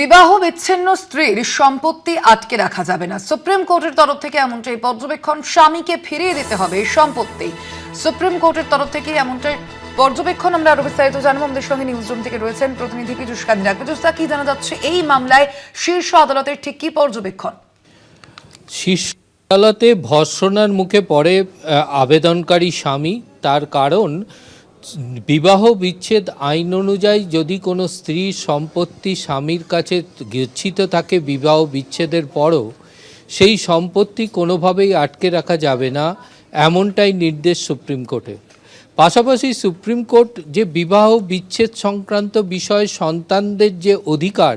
বিবাহ বিচ্ছিন্ন স্ত্রীর সম্পত্তি আটকে রাখা যাবে না। সুপ্রিম কোর্টের তরফ থেকে এমনটাই পর্যবেক্ষণ স্বামীকে ফিরিয়ে দিতে হবে সম্পত্তি। সুপ্রিম কোর্টের তরফ থেকে এমনটাই পর্যবেক্ষণ আমরা আরও বিস্তারিত জানব। আমাদের সঙ্গে নিউজ রুম থেকে রয়েছেন প্রতিনিধি পীযুষ পীযুষ দা, কি জানা যাচ্ছে এই মামলায় শীর্ষ আদালতের ঠিক কি পর্যবেক্ষণ? শীর্ষ আদালতে ভর্সনার মুখে পড়ে আবেদনকারী স্বামী তার কারণ বিবাহ বিচ্ছেদ আইন অনুযায়ী যদি কোনো স্ত্রী সম্পত্তি স্বামীর কাছে গচ্ছিত থাকে বিবাহ বিচ্ছেদের পরও, সেই সম্পত্তি কোনোভাবেই আটকে রাখা যাবে না, এমনটাই নির্দেশ সুপ্রিম কোর্টের। পাশাপাশি সুপ্রিম কোর্ট যে বিবাহ বিচ্ছেদ সংক্রান্ত বিষয়ে সন্তানদের যে অধিকার,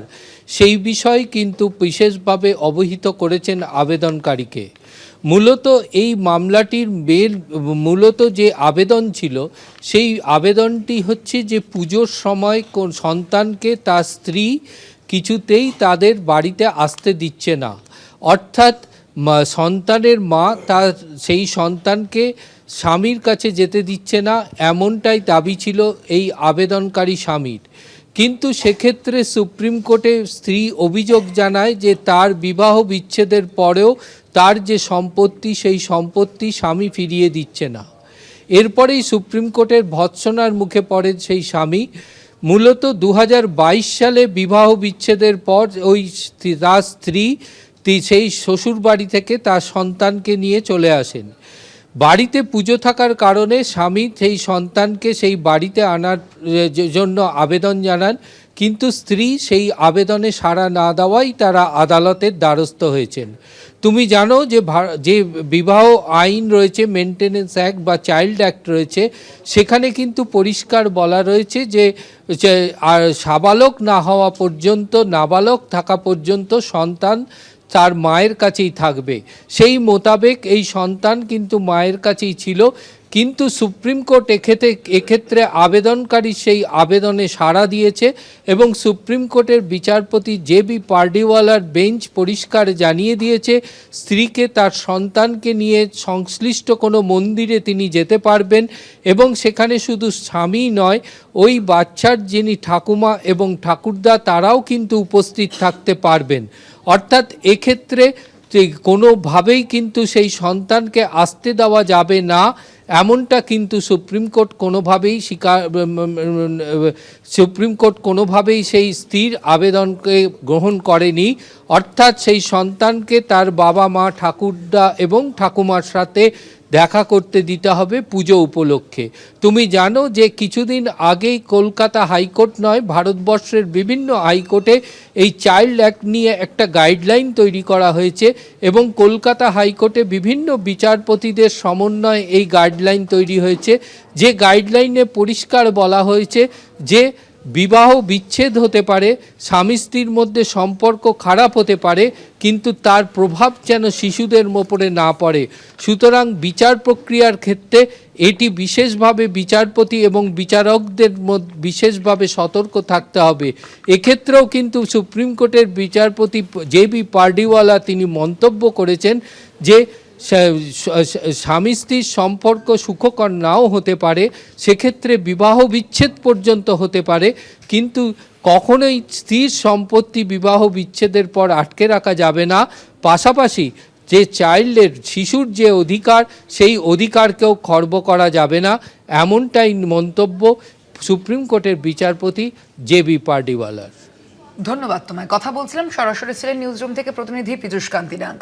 সেই বিষয়ে কিন্তু বিশেষভাবে অবহিত করেছেন আবেদনকারীকে। মূলত এই মামলাটির মেল মূলত যে আবেদন ছিল, সেই আবেদনটি হচ্ছে যে পুজোর সময় কোন সন্তানকে তার স্ত্রী কিছুতেই তাদের বাড়িতে আসতে দিচ্ছে না। অর্থাৎ সন্তানের মা তার, সেই সন্তানকে স্বামীর কাছে যেতে দিচ্ছে না, এমনটাই দাবি ছিল এই আবেদনকারী স্বামীর। কিন্তু সেক্ষেত্রে সুপ্রিম কোর্টে স্ত্রী অভিযোগ জানায় যে তার বিবাহ বিচ্ছেদের পরেও তার যে সম্পত্তি, সেই সম্পত্তি স্বামী ফিরিয়ে দিচ্ছে না। এরপরেই সুপ্রিম কোর্টের ভৎসনার মুখে পড়ে সেই স্বামী। মূলত দু হাজার বাইশ সালে বিবাহ বিচ্ছেদের পর ওই তার স্ত্রী সেই শ্বশুর বাড়ি থেকে তার সন্তানকে নিয়ে চলে আসেন। বাড়িতে পুজো থাকার কারণে স্বামী সেই সন্তানকে সেই বাড়িতে আনার জন্য আবেদন জানান। কিন্তু স্ত্রী সেই আবেদনে সাড়া না দেওয়াই তারা আদালতের দ্বারস্থ হয়েছেন। তুমি জানো যে যে বিবাহ আইন রয়েছে, মেনটেনেন্স অ্যাক্ট বা চাইল্ড অ্যাক্ট রয়েছে, সেখানে কিন্তু পরিষ্কার বলা রয়েছে যে যে, আর সাবালক না হওয়া পর্যন্ত, নাবালক থাকা পর্যন্ত সন্তান তার মায়ের কাছেই থাকবে। সেই মোতাবেক এই সন্তান কিন্তু মায়ের কাছেই ছিল। কিন্তু সুপ্রিম কোর্ট এক্ষেত্রে এক্ষেত্রে আবেদনকারী সেই আবেদনে সাড়া দিয়েছে এবং সুপ্রিম কোর্টের বিচারপতি জে বি পার্ডিওয়ালার বেঞ্চ পরিষ্কার জানিয়ে দিয়েছে, স্ত্রীকে তার সন্তানকে নিয়ে সংশ্লিষ্ট কোনো মন্দিরে তিনি যেতে পারবেন এবং সেখানে শুধু স্বামী নয়, ওই বাচ্চার যিনি ঠাকুমা এবং ঠাকুরদা তারাও কিন্তু উপস্থিত থাকতে পারবেন। অর্থাৎ এক্ষেত্রে কোনোভাবেই কিন্তু সেই সন্তানকে আসতে দেওয়া যাবে না, এমনটা কিন্তু সুপ্রিম কোর্ট কোনোভাবেই স্বীকার সুপ্রিম কোর্ট কোনোভাবেই সেই স্থির আবেদনকে গ্রহণ করেনি। অর্থাৎ সেই সন্তানকে তার বাবা মা, ঠাকুরদা এবং ঠাকুমার সাথে দেখা করতে দিতে হবে পুজো উপলক্ষে। তুমি জানো যে কিছুদিন আগেই কলকাতা হাইকোর্ট নয়, ভারতবর্ষের বিভিন্ন হাইকোর্টে এই চাইল্ড অ্যাক্ট নিয়ে একটা গাইডলাইন তৈরি করা হয়েছে এবং কলকাতা হাইকোর্টে বিভিন্ন বিচারপতিদের সমন্বয়ে এই গাইডলাইন তৈরি হয়েছে। যে গাইডলাইনে পরিষ্কার বলা হয়েছে যে বিবাহ বিচ্ছেদ হতে পারে, স্বামী স্ত্রীর মধ্যে সম্পর্ক খারাপ হতে পারে, কিন্তু তার প্রভাব যেন শিশুদের ওপরে না পড়ে। সুতরাং বিচার প্রক্রিয়ার ক্ষেত্রে এটি বিশেষভাবে বিচারপতি এবং বিচারকদের বিশেষভাবে সতর্ক থাকতে হবে। এক্ষেত্রেও কিন্তু সুপ্রিম কোর্টের বিচারপতি জে বি পার্ডিওয়ালা তিনি মন্তব্য করেছেন যে স্বামী স্ত্রীর সম্পর্ক সুখকর নাও হতে পারে, সেক্ষেত্রে বিবাহ বিচ্ছেদ পর্যন্ত হতে পারে, কিন্তু কখনোই স্ত্রীর সম্পত্তি বিবাহ বিচ্ছেদের পর আটকে রাখা যাবে না। পাশাপাশি যে চাইল্ডের শিশুর যে অধিকার, সেই অধিকারকেও খর্ব করা যাবে না, এমনটাই মন্তব্য সুপ্রিম কোর্টের বিচারপতি জে বি পার্ডিওয়ালার ধন্যবাদ তোমায়। কথা বলছিলাম, সরাসরি ছিলেন নিউজরুম থেকে প্রতিনিধি পীযুষ কান্তি নাগ